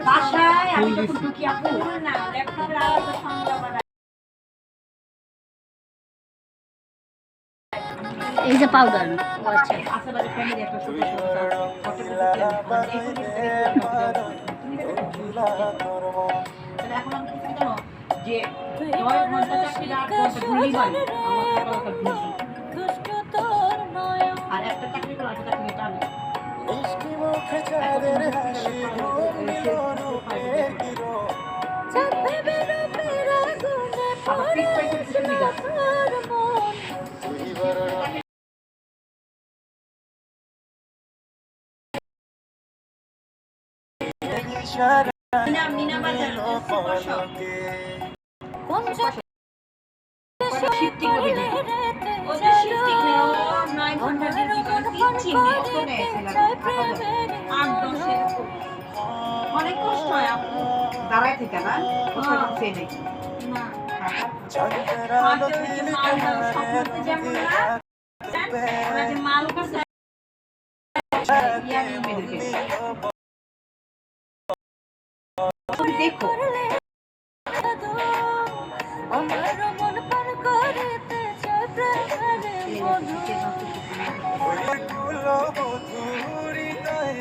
বাসায় আমি যখন ঢুকি আপু না ল্যাপটপের আলাদা সংগ্রাম এই যে পাউডার আচ্ছা। জানো যে নয় ঘণ্টা চাকরি আট ঘণ্টা ঘুরি ঘুরি আর একটা চাকরি করে একটা চাকরি টানে আবার ফিট পাইতে সুবিধা মিনা মিনা বাজার শিফটিং হবে না ও যে শিফটিং নেই ও নয় ঘণ্টা অত নেই আট দশে অনেক কষ্ট হয় দাঁড়ায় থেকে না? কোথাও সে নেই না মাঝে ওই যে মাল দাও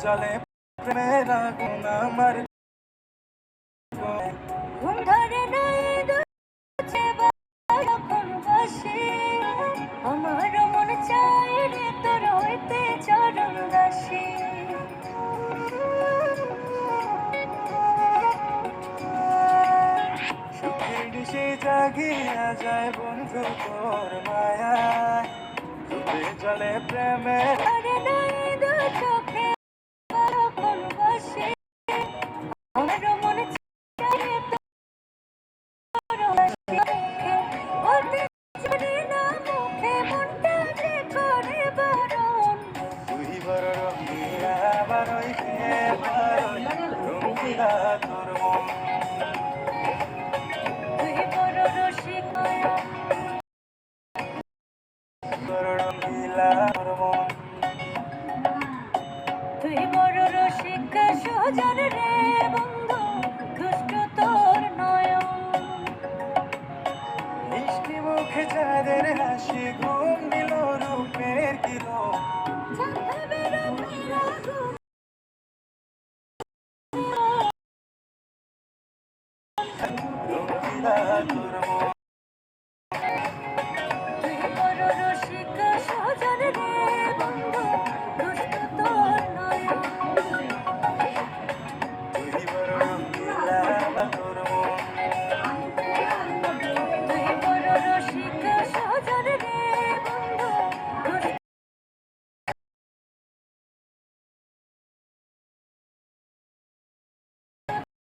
চলে প্রেমের আগুন আমার আমার মন চাই রে তোর হইতে চরণ দাসী। দিশে জাগিয়া যায় বন্ধু তোর মায়া চলে প্রেমের তুই বড় রসিক সুজন রে বন্ধু দুষ্ট তোর নয়ন। মিষ্টি মুখে চাঁদের হাসি ঘুম দিল Thank you.